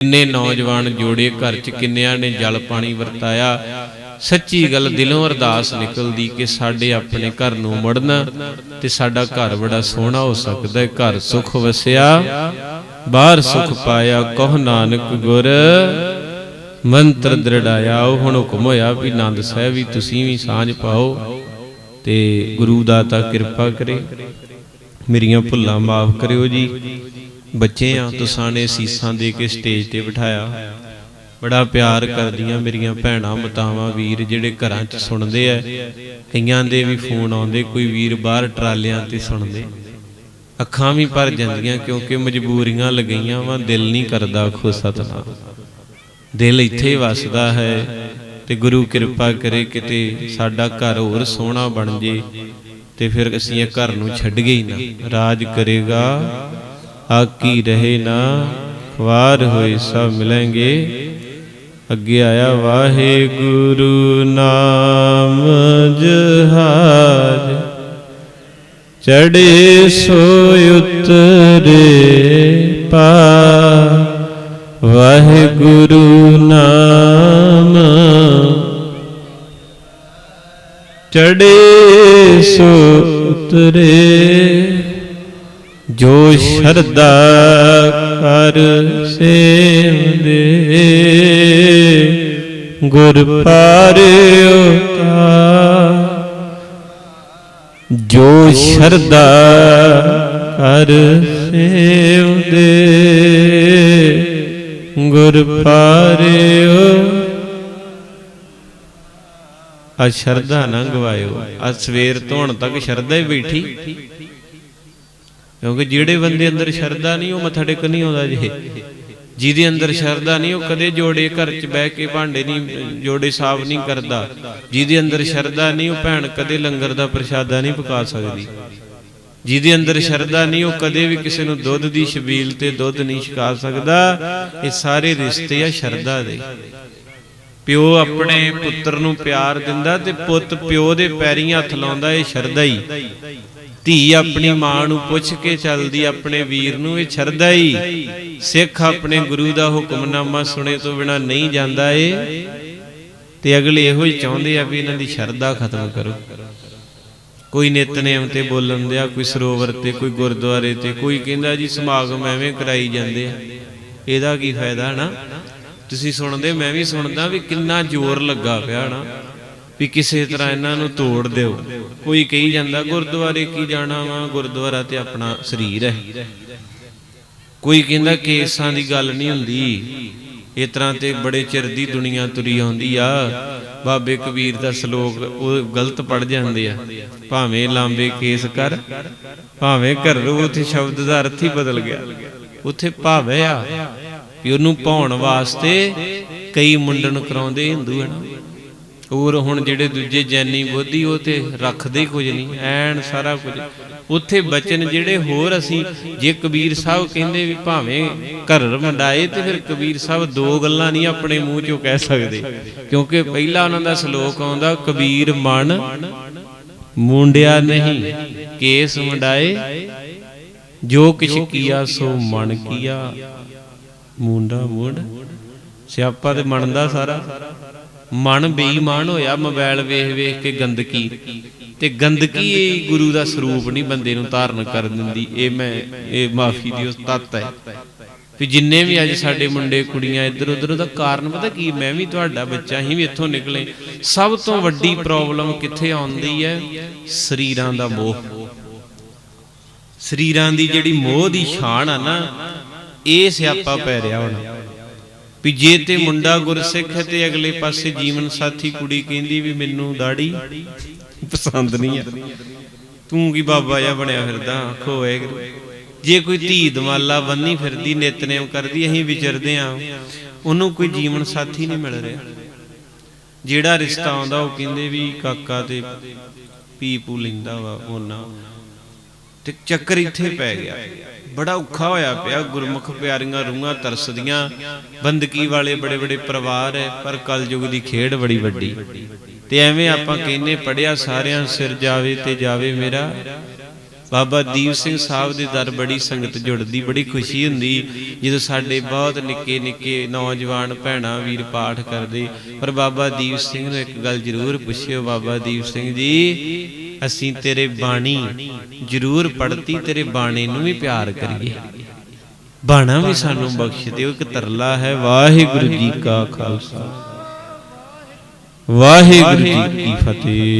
ਕਿੰਨੇ ਨੌਜਵਾਨ ਜੋੜੇ ਘਰ 'ਚ ਕਿੰਨਿਆਂ ਨੇ ਜਲ ਪਾਣੀ ਵਰਤਾਇਆ? ਸੱਚੀ ਗੱਲ ਦਿਲੋਂ ਅਰਦਾਸ ਨਿਕਲਦੀ ਕਿ ਸਾਡੇ ਆਪਣੇ ਘਰ ਨੂੰ ਮੁੜਨਾ ਤੇ ਸਾਡਾ ਘਰ ਬੜਾ ਸੋਹਣਾ ਹੋ ਸਕਦਾ ਹੈ। ਘਰ ਸੁਖ ਵਸਿਆ, ਬਾਹਰ ਸੁਖ ਪਾਇਆ, ਕਹ ਨਾਨਕ ਗੁਰ। ਮੰਤਰ ਦ੍ਰਿੜਾਇਆ, ਉਹ ਹੁਣ ਹੁਕਮ ਹੋਇਆ ਵੀ ਆਨੰਦ ਸਾਹਿਬ ਵੀ ਤੁਸੀਂ ਵੀ ਸਾਂਝ ਪਾਓ ਤੇ ਗੁਰੂ ਦਾਤਾ ਕਿਰਪਾ ਕਰੇ। ਮੇਰੀਆਂ ਭੁੱਲਾਂ ਮਾਫ ਕਰਿਓ ਜੀ। ਬੱਚੇ ਆ ਤੁਸਾਂ ਨੇ ਸੀਸਾਂ ਦੇ ਕੇ ਸਟੇਜ ਤੇ ਬਿਠਾਇਆ। ਬੜਾ ਪਿਆਰ ਕਰਦੀਆਂ ਮੇਰੀਆਂ ਭੈਣਾਂ, ਮਤਾਵਾਂ, ਵੀਰ ਜਿਹੜੇ ਘਰਾਂ 'ਚ ਸੁਣਦੇ ਐ। ਕਈਆਂ ਦੇ ਵੀ ਫੋਨ ਆਉਂਦੇ, ਕੋਈ ਵੀਰ ਬਾਹਰ ਟਰਾਲਿਆਂ ਤੇ ਸੁਣਦੇ। ਅੱਖਾਂ ਵੀ ਭਰ ਜਾਂਦੀਆਂ ਕਿਉਂਕਿ ਮਜਬੂਰੀਆਂ ਲੱਗੀਆਂ ਵਾ, ਦਿਲ ਨਹੀਂ ਕਰਦਾ ਖੋ ਸਤਨਾਮ। ਦਿਲ ਇੱਥੇ ਵਸਦਾ ਹੈ ਤੇ ਗੁਰੂ ਕਿਰਪਾ ਕਰੇ ਕਿਤੇ ਸਾਡਾ ਘਰ ਹੋਰ ਸੋਹਣਾ ਬਣ ਜੇ ਤੇ ਫਿਰ ਅਸੀਂ ਇਹ ਘਰ ਨੂੰ ਛੱਡ ਗਏ ਨਾ। ਰਾਜ ਕਰੇਗਾ ਆਕੀ ਰਹੇ ਨਾ ਵਾਰ ਹੋਏ ਸਭ ਮਿਲਾਂਗੇ ਅੱਗੇ ਆਇਆ ਵਾਹਿਗੁਰੂ ਨਾਮ ਜਹਾਜ। ਚੜੇ ਸੋ ਉਤਰੇ ਪਾ। ਵਾਹਿਗੁਰੂ ਨਾਮ। ਚੜੇ ਸੋ ਉਤਰੇ ਜੋ ਸ਼ਰਦਾ ਕਰ ਸੇਵਦੇ, ਗੁਰ ਪਾਰਿਓ ਤਾ ਜੋ ਸ਼ਰਦਾ ਕਰ ਸੇਵਦੇ, ਗੁਰ ਪਾਰਿਓ। ਆ ਸ਼ਰਧਾ ਨਾ ਗਵਾਇਓ। ਆ ਸਵੇਰ ਤੋਂ ਹੁਣ ਤੱਕ ਸ਼ਰਧਾ ਹੀ ਬੈਠੀ। ਕਿਉਂਕਿ ਜਿਹੜੇ ਬੰਦੇ ਅੰਦਰ ਸ਼ਰਧਾ ਨਹੀਂ, ਉਹ ਮੱਥਾ ਟੇਕ ਨਹੀਂ ਆਉਂਦਾ ਜੇ। ਜਿਹਦੇ ਅੰਦਰ ਸ਼ਰਧਾ ਨਹੀਂ, ਉਹ ਕਦੇ ਜੋੜੇ ਘਰ 'ਚ ਬਹਿ ਕੇ ਭਾਂਡੇ ਨਹੀਂ, ਜੋੜੇ ਸਾਫ਼ ਨਹੀਂ ਕਰਦਾ। ਜਿਹਦੇ ਅੰਦਰ ਸ਼ਰਧਾ ਨਹੀਂ, ਉਹ ਭੈਣ ਕਦੇ ਲੰਗਰ ਦਾ ਪ੍ਰਸ਼ਾਦਾ ਨਹੀਂ ਪਕਾ ਸਕਦੀ। ਜਿਹਦੇ ਅੰਦਰ ਸ਼ਰਧਾ ਨਹੀਂ, ਉਹ ਕਦੇ ਵੀ ਕਿਸੇ ਨੂੰ ਦੁੱਧ ਦੀ ਛਬੀਲ ਤੇ ਦੁੱਧ ਨਹੀਂ ਛਕਾ ਸਕਦਾ। ਇਹ ਸਾਰੇ ਰਿਸ਼ਤੇ ਆ ਸ਼ਰਧਾ ਦੇ। ਪਿਓ ਆਪਣੇ ਪੁੱਤਰ ਨੂੰ ਪਿਆਰ ਦਿੰਦਾ ਤੇ ਪੁੱਤ ਪਿਓ ਦੇ ਪੈਰੀਂ ਹੱਥ ਲਾਉਂਦਾ, ਇਹ ਸ਼ਰਧਾ ਹੀ। ਧੀ ਆਪਣੀ ਮਾਂ ਨੂੰ ਪੁੱਛ ਕੇ ਚੱਲਦੀ, ਆਪਣੇ ਵੀਰ ਨੂੰ ਇਹ ਸ਼ਰਧਾ ਹੀ ਸਿੱਖ ਆਪਣੇ ਗੁਰੂ ਦਾ ਹੁਕਮਨਾਮਾ ਸੁਣੇ ਤੋਂ ਬਿਨਾ ਨਹੀਂ ਜਾਂਦਾ ਏ। ਤੇ ਅਗਲੇ ਇਹੋ ਹੀ ਚਾਹੁੰਦੇ ਆ ਵੀ ਇਹਨਾਂ ਦੀ ਸ਼ਰਧਾ ਖਤਮ ਕਰੋ। ਕੋਈ ਨਿਤਨੇਮ ਤੇ ਬੋਲਣ ਦਿਆ, ਕੋਈ ਸਰੋਵਰ ਤੇ, ਕੋਈ ਗੁਰਦੁਆਰੇ ਤੇ, ਕੋਈ ਕਹਿੰਦਾ ਜੀ ਸਮਾਗਮ ਐਵੇਂ ਕਰਾਈ ਜਾਂਦੇ ਆ। ਇਹਦਾ ਕੀ ਫਾਇਦਾ ਨਾ ਤੁਸੀਂ ਸੁਣਦੇ, ਮੈਂ ਵੀ ਸੁਣਦਾ ਵੀ ਕਿੰਨਾ ਜ਼ੋਰ ਲੱਗਾ ਪਿਆ ਨਾ ਵੀ ਕਿਸੇ ਤਰ੍ਹਾਂ ਇਹਨਾਂ ਨੂੰ ਤੋੜ ਦਿਓ। ਕੋਈ ਕਹੀ ਜਾਂਦਾ, ਗੁਰਦੁਆਰੇ ਕੀ ਜਾਣਾ ਵਾ? ਗੁਰਦੁਆਰਾ ਤੇ ਆਪਣਾ ਸਰੀਰ ਹੈ। ਕੋਈ ਕਹਿੰਦਾ, ਕੇਸਾਂ ਦੀ ਗੱਲ ਨਹੀਂ ਹੁੰਦੀ। ਇਸ ਤਰ੍ਹਾਂ ਤੇ ਬੜੇ ਚਿਰ ਦੀ ਦੁਨੀਆ ਤੁਰੀ ਆਉਂਦੀ ਆ। ਬਾਬੇ ਕਬੀਰ ਦਾ ਸ਼ਲੋਕ, ਉਹ ਗਲਤ ਪੜ ਜਾਂਦੇ ਆ। ਭਾਵੇਂ ਲਾਂਬੇ ਕੇਸ ਕਰ, ਭਾਵੇਂ ਘਰ ਉਥੇ ਸ਼ਬਦ ਦਾ ਅਰਥ ਹੀ ਬਦਲ ਗਿਆ। ਉਥੇ ਭਾਵੇਂ ਆ ਵੀ ਉਹਨੂੰ ਪਾਉਣ ਵਾਸਤੇ ਕਈ ਮੁੰਡਨ ਕਰਾਉਂਦੇ ਹਿੰਦੂ ਹਨ ਹੋਰ ਹੁਣ ਜਿਹੜੇ ਦੂਜੇ ਜੈਨੀ ਬੋਧੀ, ਉਹ ਤੇ ਰੱਖਦੇ ਕੁਝ ਨਹੀਂ, ਐਨ ਸਾਰਾ ਕੁਝ। ਉੱਥੇ ਬਚਨ ਜਿਹੜੇ ਹੋਰ ਅਸੀਂ, ਜੇ ਕਬੀਰ ਸਾਹਿਬ ਕਹਿੰਦੇ ਵੀ ਭਾਵੇਂ ਘਰ ਮੰਡਾਏ ਤੇ ਫਿਰ ਕਬੀਰ ਸਾਹਿਬ ਦੋ ਗੱਲਾਂ ਨਹੀਂ ਆਪਣੇ ਮੂੰਹ ਚੋਂ ਕਹਿ ਸਕਦੇ। ਕਿਉਂਕਿ ਪਹਿਲਾ ਉਹਨਾਂ ਦਾ ਸ਼ਲੋਕ ਆਉਂਦਾ, ਕਬੀਰ ਮਨ ਮੁੰਡਿਆ ਨਹੀਂ, ਕੇਸ ਮੰਡਾਏ ਜੋ ਕਿਛ ਕੀਆ ਸੋ ਮਨ ਕੀਆ। ਮੁੰਡਾ ਮੁੰਡ, ਸਿਆਪਾ ਤੇ ਮਨ ਦਾ ਸਾਰਾ। ਮਨ ਬੇਈਮਾਨ ਹੋਇਆ ਮੋਬਾਈਲ ਵੇਖ ਵੇਖ ਕੇ ਗੰਦਗੀ। ਤੇ ਗੰਦਗੀ ਇਹ ਗੁਰੂ ਦਾ ਸਰੂਪ ਨਹੀਂ ਬੰਦੇ ਨੂੰ ਧਾਰਨ ਕਰ ਦਿੰਦੀ, ਇਹ ਮੈਂ, ਇਹ ਮਾਫੀ ਦੀ ਉਸ ਤੱਤ ਹੈ। ਵੀ ਜਿੰਨੇ ਵੀ ਅੱਜ ਸਾਡੇ ਮੁੰਡੇ ਕੁੜੀਆਂ ਇੱਧਰ ਉੱਧਰ ਦਾ ਕਾਰਨ ਪਤਾ ਕੀ, ਮੈਂ ਵੀ ਤੁਹਾਡਾ ਬੱਚਾ ਹੀ ਵੀ ਇੱਥੋਂ ਨਿਕਲੇ। ਸਭ ਤੋਂ ਵੱਡੀ ਪ੍ਰੋਬਲਮ ਕਿੱਥੇ ਆਉਂਦੀ ਹੈ? ਸਰੀਰਾਂ ਦਾ ਮੋਹ। ਸਰੀਰਾਂ ਦੀ ਜਿਹੜੀ ਮੋਹ ਦੀ ਛਾਣ ਆ ਨਾ, ਇਹ ਸਿਆਪਾ ਪੈ ਰਿਹਾ ਹੁਣ। ਵੀ ਜੇ ਤੇ ਮੁੰਡਾ ਗੁਰਸਿੱਖ ਹੈ ਤੇ ਅਗਲੇ ਪਾਸੇ ਜੀਵਨ ਸਾਥੀ ਕੁੜੀ ਕਹਿੰਦੀ ਵੀ ਮੈਨੂੰ ਦਾੜੀ। ਪਸੰਦ ਨਹੀਂ ਆ। ਤੂੰ ਕੀ ਬਾਬਾ ਜਿਹਾ ਬਣਿਆ ਫਿਰਦਾ ਖੋਏ ਜੇ ਕੋਈ ਧੀ ਦਮਾਲਾ ਬੰਨੀ ਫਿਰਦੀ, ਨਿਤਨੇਮ ਕਰਦੀ, ਅਸੀਂ ਵਿਚਰਦੇ ਆ, ਉਹਨੂੰ ਕੋਈ ਜੀਵਨ ਸਾਥੀ ਨਹੀਂ ਮਿਲ ਰਿਹਾ। ਜਿਹੜਾ ਰਿਸ਼ਤਾ ਆਉਂਦਾ, ਉਹ ਕਹਿੰਦੇ ਵੀ ਕਾਕਾ ਤੇ ਪੀ ਪੂ ਲੈਂਦਾ ਵਾ, ਉਹਨਾਂ। ਤੇ ਚੱਕਰ ਇੱਥੇ ਪੈ ਗਿਆ। ਬੜਾ ਔਖਾ ਹੋਇਆ ਪਿਆ, ਗੁਰਮੁਖ ਪਿਆਰੀਆਂ ਰੂਹਾਂ ਤਰਸਦੀਆਂ। ਬੰਦਗੀ ਵਾਲੇ ਬੜੇ ਬੜੇ ਪਰਿਵਾਰ ਹੈ ਪਰ ਕਲਯੁਗ ਦੀ ਖੇਡ ਬੜੀ ਵੱਡੀ। ਤੇ ਐਵੇਂ ਆਪਾਂ ਕਹਿੰਨੇ ਪੜਿਆ ਸਾਰਿਆਂ ਸਿਰ ਜਾਵੇ ਤੇ ਜਾਵੇ ਮੇਰਾ। ਬਾਬਾ ਦੀਪ ਸਿੰਘ ਸਾਹਿਬ ਦੇ ਦਰ ਬੜੀ ਸੰਗਤ ਜੁੜਦੀ, ਬੜੀ ਖੁਸ਼ੀ ਹੁੰਦੀ, ਜਦੋਂ ਸਾਡੇ ਬਹੁਤ ਨਿੱਕੇ ਨਿੱਕੇ ਨੌਜਵਾਨ ਭੈਣਾਂ ਵੀਰ ਪਾਠ ਕਰਦੇ। ਪਰ ਬਾਬਾ ਦੀਪ ਸਿੰਘ ਨੂੰ ਇੱਕ ਗੱਲ ਜ਼ਰੂਰ ਪੁੱਛਿਓ, ਬਾਬਾ ਦੀਪ ਸਿੰਘ ਜੀ ਅਸੀਂ ਤੇਰੇ ਬਾਣੀ ਜ਼ਰੂਰ ਪੜਤੀ ਤੇਰੇ ਬਾਣੀ ਨੂੰ ਵੀ ਪਿਆਰ ਕਰੀਏ। ਬਾਣਾ ਵੀ ਸਾਨੂੰ ਬਖਸ਼ ਦਿਓ, ਇੱਕ ਤਰਲਾ ਹੈ ਵਾਹਿਗੁਰੂ ਜੀ ਕਾ ਖਾਲਸਾ। ਵਾਹਿਗੁਰੂ ਜੀ ਕੀ ਫਤਿਹ।